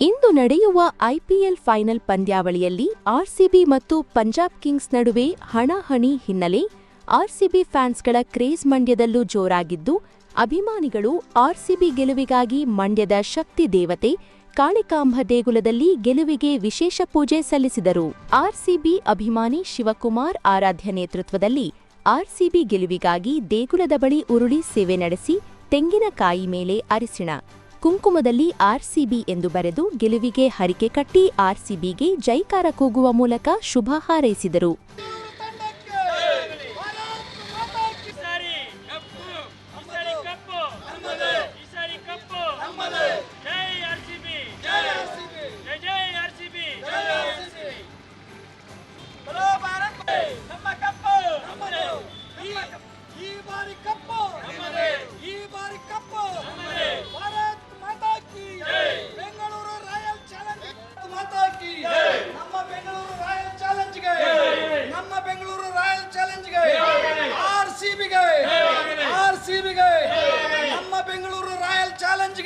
ಇಂದು ನಡೆಯುವ IPL final ಪಂದ್ಯಾವಳಿಯಲ್ಲಿ RCB ಮತ್ತು ಪಂಜಾಬ್ ಕಿಂಗ್ಸ್ ನಡುವೆ ಹಣಾಹಣಿ ಹಿನ್ನೆಲೆ ಆರ್ಸಿಬಿ ಫ್ಯಾನ್ಸ್ಗಳ ಕ್ರೇಜ್ ಮಂಡ್ಯದಲ್ಲೂ ಜೋರಾಗಿದ್ದು, ಅಭಿಮಾನಿಗಳು ಆರ್ಸಿಬಿ ಗೆಲುವಿಗಾಗಿ ಮಂಡ್ಯದ ಶಕ್ತಿ ದೇವತೆ ಕಾಳಿಕಾಂಬ ದೇಗುಲದಲ್ಲಿ ಗೆಲುವಿಗೆ ವಿಶೇಷ ಪೂಜೆ ಸಲ್ಲಿಸಿದರು. ಆರ್ಸಿಬಿ ಅಭಿಮಾನಿ ಶಿವಕುಮಾರ್ ಆರಾಧ್ಯ ನೇತೃತ್ವದಲ್ಲಿ ಆರ್ಸಿಬಿ ಗೆಲುವಿಗಾಗಿ ದೇಗುಲದ ಬಳಿ ಉರುಳಿ ಸೇವೆ ನಡೆಸಿ ತೆಂಗಿನಕಾಯಿ ಮೇಲೆ ಅರಿಸಿಣ. ಕುಂಕುಮದಲ್ಲಿ ಆರ್ಸಿಬಿ ಎಂದು ಬರೆದು ಗೆಲುವಿಗೆ ಹರಿಕೆ ಕಟ್ಟಿ ಆರ್ಸಿಬಿಗೆ ಜೈಕಾರ ಕೂಗುವ ಮೂಲಕ ಶುಭ ಹಾರೈಸಿದರು.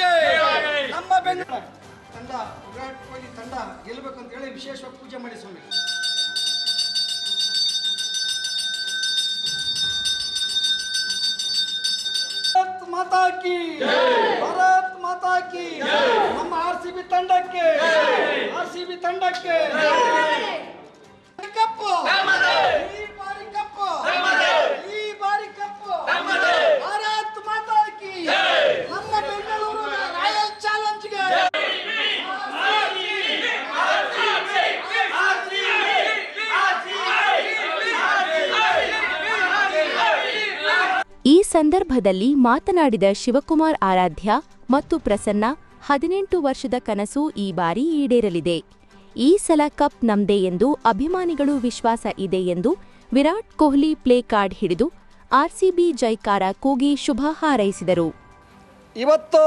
ಚಾಲೆಂಜ್ಗೆ ನಮ್ಮ ಬೆನ್ನ ತಂಡ ವಿರಾಟ್ ಕೊಹ್ಲಿ ತಂಡ ಗೆಲ್ಲಬೇಕು ಅಂತ ಹೇಳಿ ವಿಶೇಷವಾಗಿ ಪೂಜೆ ಮಾಡಿ ಸ್ವಾಮಿ. ಮಾತಾಕಿ ಮಾತಾ ಕಿ ಭಾರತ್ ಮಾತಾ ಕಿ ನಮ್ಮ ಆರ್ ಸಿ ಬಿ ತಂಡಕ್ಕೆ ಆರ್ ಸಿ ಬಿ ತಂಡಕ್ಕೆ. ಕಪ್ಪು ಈ ಬಾರಿ ಕಪ್ಪು ಭಾರತ್ ಮಾತಾ ಕಿ ನಮ್ಮ ಬೆಂಗಳೂರು ರಾಯಲ್ ಚಾಲೆಂಜ್ಗೆ ಈ ಸಂದರ್ಭದಲ್ಲಿ ಮಾತನಾಡಿದ ಶಿವಕುಮಾರ್ ಆರಾಧ್ಯ ಮತ್ತು ಪ್ರಸನ್ನ, ಹದಿನೆಂಟು ವರ್ಷದ ಕನಸು ಈ ಬಾರಿ ಈಡೇರಲಿದೆ. ಈ ಸಲ ಕಪ್ ನಮ್ದೇ ಎಂದು ಅಭಿಮಾನಿಗಳು ವಿಶ್ವಾಸ ಇದೆ ಎಂದು ವಿರಾಟ್ ಕೊಹ್ಲಿ ಪ್ಲೇ ಕಾರ್ಡ್ ಹಿಡಿದು ಆರ್ಸಿಬಿ ಜೈಕಾರ ಕೂಗಿ ಶುಭ ಹಾರೈಸಿದರು. ಇವತ್ತು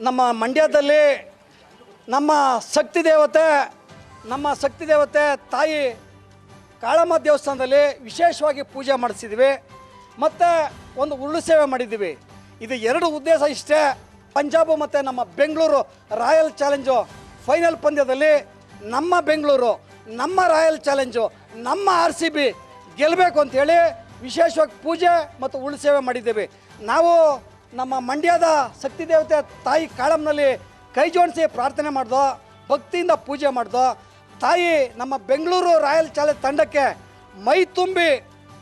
ನಮ್ಮ ಮಂಡ್ಯದಲ್ಲಿ ನಮ್ಮ ಶಕ್ತಿ ದೇವತೆ, ನಮ್ಮ ಶಕ್ತಿ ದೇವತೆ ತಾಯಿ ಕಾಳಮ್ಮ ದೇವಸ್ಥಾನದಲ್ಲಿ ವಿಶೇಷವಾಗಿ ಪೂಜೆ ಮಾಡಿಸಿದ್ವಿ. ಮತ್ತು ಒಂದು ಉರುಳು ಸೇವೆ ಮಾಡಿದ್ದೀವಿ. ಇದು ಎರಡು ಉದ್ದೇಶ ಇಷ್ಟೇ. ಪಂಜಾಬು ಮತ್ತು ನಮ್ಮ ಬೆಂಗಳೂರು ರಾಯಲ್ ಚಾಲೆಂಜು ಫೈನಲ್ ಪಂದ್ಯದಲ್ಲಿ ನಮ್ಮ ಬೆಂಗಳೂರು, ನಮ್ಮ ರಾಯಲ್ ಚಾಲೆಂಜು, ನಮ್ಮ ಆರ್ ಸಿ ಬಿ ಗೆಲ್ಲಬೇಕು ಅಂತೇಳಿ ವಿಶೇಷವಾಗಿ ಪೂಜೆ ಮತ್ತು ಉರುಳು ಸೇವೆ ಮಾಡಿದ್ದೇವೆ. ನಾವು ನಮ್ಮ ಮಂಡ್ಯದ ಶಕ್ತಿ ದೇವತೆ ತಾಯಿ ಕಾಳಮ್ನಲ್ಲಿ ಕೈ ಜೋಡಿಸಿ ಪ್ರಾರ್ಥನೆ ಮಾಡ್ದೋ, ಭಕ್ತಿಯಿಂದ ಪೂಜೆ ಮಾಡ್ದೋ, ತಾಯಿ ನಮ್ಮ ಬೆಂಗಳೂರು ರಾಯಲ್ ಚಾಲೆಂಜ್ ತಂಡಕ್ಕೆ ಮೈ ತುಂಬಿ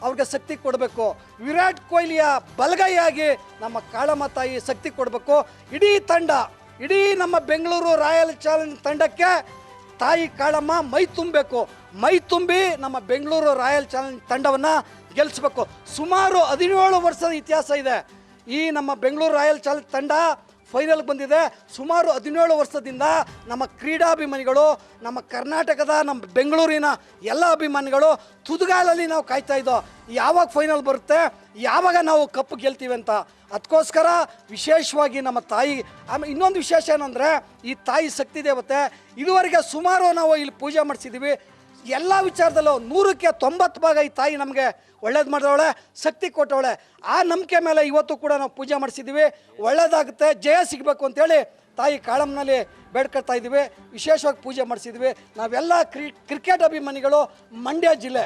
ಅವ್ರಿಗೆ ಶಕ್ತಿ ಕೊಡಬೇಕು. ವಿರಾಟ್ ಕೊಹ್ಲಿಯ ಬಲಗೈಯಾಗಿ ನಮ್ಮ ಕಾಳಮ್ಮ ತಾಯಿ ಶಕ್ತಿ ಕೊಡಬೇಕು. ಇಡೀ ತಂಡ, ಇಡೀ ನಮ್ಮ ಬೆಂಗಳೂರು ರಾಯಲ್ ಚಾಲೆಂಜ್ ತಂಡಕ್ಕೆ ತಾಯಿ ಕಾಳಮ್ಮ ಮೈ ತುಂಬಬೇಕು. ಮೈ ತುಂಬಿ ನಮ್ಮ ಬೆಂಗಳೂರು ರಾಯಲ್ ಚಾಲೆಂಜ್ ತಂಡವನ್ನು ಗೆಲ್ಲಿಸ್ಬೇಕು ಸುಮಾರು ಹದಿನೇಳು ವರ್ಷದ ಇತಿಹಾಸ ಇದೆ. ಈ ನಮ್ಮ ಬೆಂಗಳೂರು ರಾಯಲ್ ಚಾಲೆಂಜ್ ತಂಡ ಫೈನಲ್ ಬಂದಿದೆ. ಸುಮಾರು ಹದಿನೇಳು ವರ್ಷದಿಂದ ನಮ್ಮ ಕ್ರೀಡಾಭಿಮಾನಿಗಳು, ನಮ್ಮ ಕರ್ನಾಟಕದ, ನಮ್ಮ ಬೆಂಗಳೂರಿನ ಎಲ್ಲ ಅಭಿಮಾನಿಗಳು ತುದುಗಾಲಲ್ಲಿ ನಾವು ಕಾಯ್ತಾ ಇದ್ದೋ, ಯಾವಾಗ ಫೈನಲ್ ಬರುತ್ತೆ, ಯಾವಾಗ ನಾವು ಕಪ್ಪು ಗೆಲ್ತೀವಿ ಅಂತ. ಅದಕ್ಕೋಸ್ಕರ ವಿಶೇಷವಾಗಿ ನಮ್ಮ ತಾಯಿ ಆಮೇಲೆ ಇನ್ನೊಂದು ವಿಶೇಷ ಏನಂದರೆ, ಈ ತಾಯಿ ಶಕ್ತಿ ದೇವತೆ, ಇದುವರೆಗೆ ಸುಮಾರು ನಾವು ಇಲ್ಲಿ ಪೂಜೆ ಮಾಡಿಸಿದ್ದೀವಿ ಎಲ್ಲ ವಿಚಾರದಲ್ಲೂ ನೂರಕ್ಕೆ ತೊಂಬತ್ತು ಭಾಗ ಈ ತಾಯಿ ನಮಗೆ ಒಳ್ಳೇದು ಮಾಡಿದವಳೆ ಶಕ್ತಿ ಕೊಟ್ಟವಳೆ. ಆ ನಂಬಿಕೆ ಮೇಲೆ ಇವತ್ತು ಕೂಡ ನಾವು ಪೂಜೆ ಮಾಡಿಸಿದ್ದೀವಿ ಒಳ್ಳೇದಾಗುತ್ತೆ ಜಯ ಸಿಗಬೇಕು ಅಂತೇಳಿ ತಾಯಿ ಕಾಳಮ್ಮನಲ್ಲಿ ಬೇಡ್ಕೊಳ್ತಾ ಇದ್ದೀವಿ. ವಿಶೇಷವಾಗಿ ಪೂಜೆ ಮಾಡಿಸಿದ್ವಿ. ನಾವೆಲ್ಲ ಕ್ರಿ ಕ್ರಿಕೆಟ್ ಅಭಿಮಾನಿಗಳು ಮಂಡ್ಯ ಜಿಲ್ಲೆ.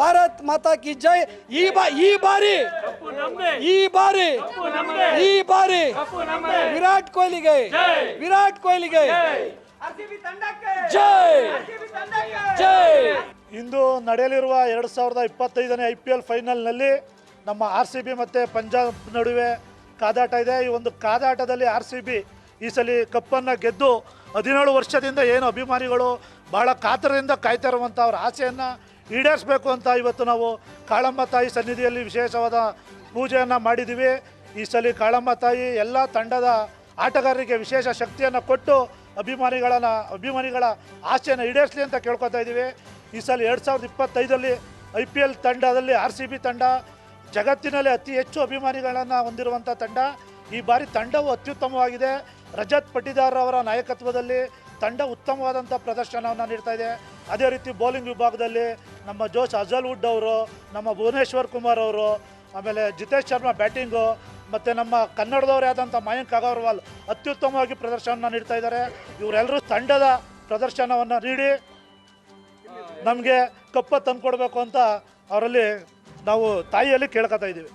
ಭಾರತ್ ಮಾತಾ ಕಿ ಜೈ. ಈ ಬಾ ಈ ಬಾರಿ ಈ ಬಾರಿ ಈ ಬಾರಿ ವಿರಾಟ್ ಕೊಹ್ಲಿಗೆ ವಿರಾಟ್ ಕೊಹ್ಲಿಗೆ ಜೈ. ಜೈ. ಇಂದು ನಡೆಯಲಿರುವ ಎರಡು ಸಾವಿರದ ಇಪ್ಪತ್ತೈದನೇ ಐ ಪಿ ಎಲ್ ಫೈನಲ್ನಲ್ಲಿ ನಮ್ಮ ಆರ್ ಸಿ ಬಿ ಮತ್ತು ಪಂಜಾಬ್ ನಡುವೆ ಕಾದಾಟ ಇದೆ. ಈ ಒಂದು ಕಾದಾಟದಲ್ಲಿ ಆರ್ ಸಿ ಬಿ ಈ ಸಲ ಕಪ್ಪನ್ನು ಗೆದ್ದು ಹದಿನೇಳು ವರ್ಷದಿಂದ ಏನು ಅಭಿಮಾನಿಗಳು ಭಾಳ ಕಾತರದಿಂದ ಕಾಯ್ತಾ ಇರುವಂಥ ಅವರ ಆಸೆಯನ್ನು ಈಡೇರಿಸಬೇಕು ಅಂತ ಇವತ್ತು ನಾವು ಕಾಳಮ್ಮ ತಾಯಿ ಸನ್ನಿಧಿಯಲ್ಲಿ ವಿಶೇಷವಾದ ಪೂಜೆಯನ್ನು ಮಾಡಿದ್ದೀವಿ. ಈ ಸಲ ಕಾಳಮ್ಮ ತಾಯಿ ಎಲ್ಲ ತಂಡದ ಆಟಗಾರರಿಗೆ ವಿಶೇಷ ಶಕ್ತಿಯನ್ನು ಕೊಟ್ಟು ಅಭಿಮಾನಿಗಳನ್ನು ಅಭಿಮಾನಿಗಳ ಆಸೆಯನ್ನು ಈಡೇರಿಸಲಿ ಅಂತ ಕೇಳ್ಕೊತಾ ಇದ್ದೀವಿ. ಈ ಸಲ ಎರಡು ಸಾವಿರದ ಇಪ್ಪತ್ತೈದಲ್ಲಿ ಐ ಪಿ ಎಲ್ ತಂಡದಲ್ಲಿ ಆರ್ ಸಿ ಬಿ ತಂಡ, ಜಗತ್ತಿನಲ್ಲಿ ಅತಿ ಹೆಚ್ಚು ಅಭಿಮಾನಿಗಳನ್ನು ಹೊಂದಿರುವಂಥ ತಂಡ. ಈ ಬಾರಿ ತಂಡವು ಅತ್ಯುತ್ತಮವಾಗಿದೆ. ರಜತ್ ಪಟಿದಾರ್ ಅವರ ನಾಯಕತ್ವದಲ್ಲಿ ತಂಡ ಉತ್ತಮವಾದಂಥ ಪ್ರದರ್ಶನವನ್ನು ನೀಡ್ತಾ ಇದೆ. ಅದೇ ರೀತಿ ಬೌಲಿಂಗ್ ವಿಭಾಗದಲ್ಲಿ ನಮ್ಮ ಜೋಶ್ ಅಜಲ್ವುಡ್ ಅವರು, ನಮ್ಮ ಭುವನೇಶ್ವರ್ ಕುಮಾರ್ ಅವರು, ಆಮೇಲೆ ಜಿತೇಶ್ ಶರ್ಮಾ ಬ್ಯಾಟಿಂಗು ಮತ್ತು ನಮ್ಮ ಕನ್ನಡದವರೇ ಆದಂಥ ಮಯಾಂಕ್ ಅಗರ್ವಾಲ್ ಅತ್ಯುತ್ತಮವಾಗಿ ಪ್ರದರ್ಶನವನ್ನು ನೀಡ್ತಾ ಇದ್ದಾರೆ. ಇವರೆಲ್ಲರೂ ತಂಡದ ಪ್ರದರ್ಶನವನ್ನು ನೀಡಿ ನಮಗೆ ಕಪ್ಪ ತಂದು ಕೊಡಬೇಕು ಅಂತ ಅವರಲ್ಲಿ ನಾವು ತಾಯಿಯಲ್ಲಿ ಕೇಳ್ಕೊತಾ ಇದ್ದೀವಿ.